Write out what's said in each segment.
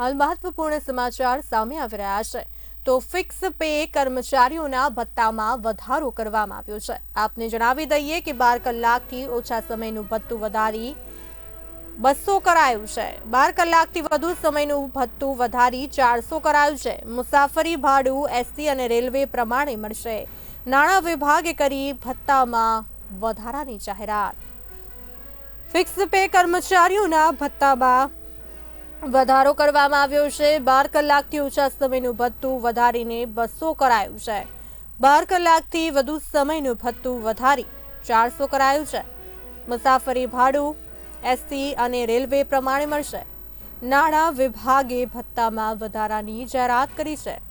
હાલ મહત્વપૂર્ણ સમાચાર સામે આવી રહ્યા છે. તો ફિક્સ પે કર્મચારીઓના ભત્તામાં વધારો કરવામાં આવ્યો છે. આપને જણાવી દઈએ કે બાર કલાકથી ઓછા સમયનું ભથ્થું વધારી બસો કરાયું છે. બાર કલાકથી વધુ સમયનું ભથ્થું વધારી ચારસો કરાયું છે. મુસાફરી, ભાડું એસટી અને રેલવે પ્રમાણે મળશે. નાણાં વિભાગે કરી ભથ્થામાં વધારાની જાહેરાત. ફિક્સ પે કર્મચારીઓના ભથ્થામાં વધારો કરવામાં આવ્યો છે. બાર કલાકથી ઓછા સમયનું ભથ્થું વધારીને બસો કરાયું છે. બાર કલાકથી વધુ સમયનું ભથ્થું વધારી ચારસો કરાયું છે. મુસાફરી, ભાડું, એસટી અને રેલવે પ્રમાણે મળશે. નાણાં વિભાગે ભથ્થામાં વધારાની જાહેરાત કરી છે.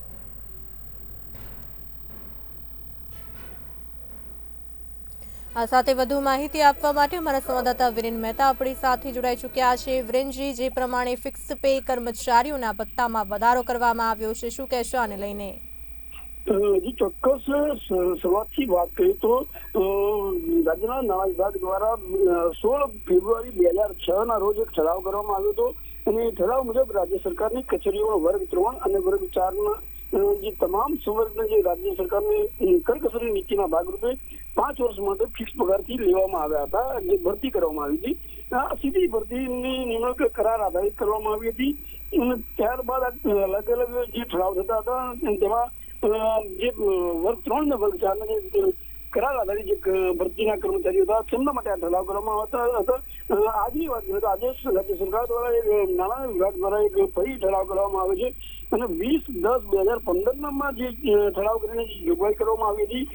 આ સાથે વધુ માહિતી આપવા માટે અમારા સંવાદદાતા વિરેન મહેતા આપણી સાથે જોડાઈ ચૂક્યા છે. વિરેનજી, જે પ્રમાણે ફિક્સ પે કર્મચારીઓના ભત્તામાં વધારો કરવામાં આવ્યો છે, શું કહેશો આને લઈને? હજી ચોક્કસ શરૂઆતથી વાત કરીએ તો રાજ્યના નાણાં વિભાગ દ્વારા સોળ ફેબ્રુઆરી બે હજાર છ ના રોજ એક ઠરાવ કરવામાં આવ્યો હતો. અને ઠરાવ મુજબ રાજ્ય સરકારની કચેરીઓ, વર્ગ ત્રણ અને વર્ગ ચારના જે તમામ સંવર્ગને જે રાજ્ય સરકારની કરકસરી નીતિના ભાગરૂપે પાંચ વર્ષ માટે ફિક્સ પગારથી લેવામાં આવ્યા હતા, જે ભરતી કરવામાં આવી હતી. સીધી ભરતીની નિમણૂક કરાર આધારિત કરવામાં આવી હતી. ત્યારબાદ અલગ અલગ જે ઠરાવ થતા હતા તેમાં જે વર્ગ ત્રણ ને વર્ગ ચાર ને કરાર આધારિત જે ભરતીના કર્મચારીઓ હતા, તેમના માટે આ ઠરાવ કરવામાં આવતા હતા. આજની વાત કરીએ તો આજે રાજ્ય સરકાર દ્વારા એક નાણાં વિભાગ દ્વારા એક ફરી ઠરાવ કરવામાં આવે છે. અને વીસ, દસ, બે હજાર પંદરમાં જે ઠરાવ કરીને જોગવાઈ કરવામાં આવી હતી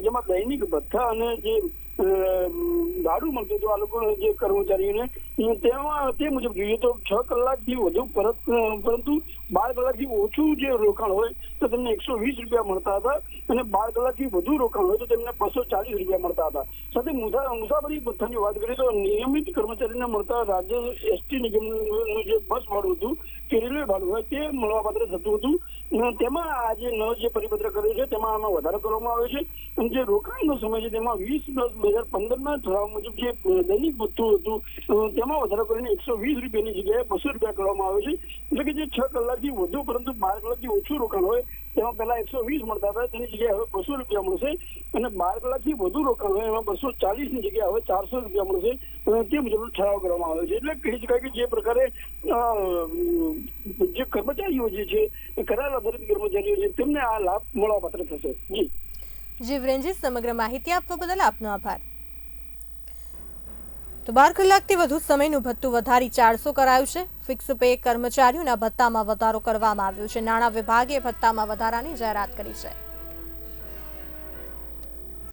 જેમાં દૈનિક ભથ્થા અને જે ભાડું મળતું હતું, આ લોકો જે કર્મચારીઓને તેમાં, તે મુજબ જોઈએ તો છ કલાકથી વધુ પરત પરંતુ બાર કલાકથી ઓછું જે રોકાણ હોય, તો તેમને એકસો વીસ રૂપિયા મળતા હતા અને બાર કલાકથી વધુ રોકાણ હોય, તો તેમને બસો ચાલીસ રૂપિયા મળતા હતા. સાથે મુસા- મુસાફરી ભથ્થાની વાત કરીએ તો નિયમિત કર્મચારીને મળતા રાજ્ય એસટી નિગમનું જે બસ ભાડું હતું ભાડું હોય તે મળવાપાત્ર થતું હતું. તેમાં આજે નવો જે પરિપત્ર કર્યો છે, તેમાં આમાં વધારો કરવામાં આવ્યો છે. અને જે રોકાણનો સમય છે, તેમાં વીસ દસ બે હજાર પંદર ના ઠરાવ મુજબ જે દૈનિક ભથ્થું હતું તેમાં વધારો કરીને એકસો વીસ રૂપિયાની જગ્યાએ બસો રૂપિયા કરવામાં આવે છે. એટલે કે જે છ કલાકથી વધુ પરંતુ બાર કલાકથી ઓછું રોકાણ હોય તેમાં પહેલા એકસો વીસ મળતા હતા, તેની જગ્યાએ હવે બસો રૂપિયા મળશે અને બાર કલાકથી વધુ રોકાણ હોય, એમાં બસો ચાલીસની જગ્યાએ હવે ચારસો રૂપિયા મળશે અને તે મુજબ ઠરાવ કરવામાં આવે છે. એટલે કહી શકાય કે જે પ્રકારે જે કર્મચારીઓ જે છે કરાર આધારિત કર્મચારીઓ છે, તેમને આ લાભ મળવાપાત્ર થશે. જી. જી સમગ્ર માહિતી આપવા બદલ આપનો આભાર. તો બાર કલાકથી વધુ સમયનું ભથ્થું વધારી ચારસો કરાયું છે. ફિક્સ પે કર્મચારીઓના ભત્તામાં વધારો કરવામાં આવ્યો છે. નાણાં વિભાગે ભત્તામાં વધારાની જાહેરાત કરી છે.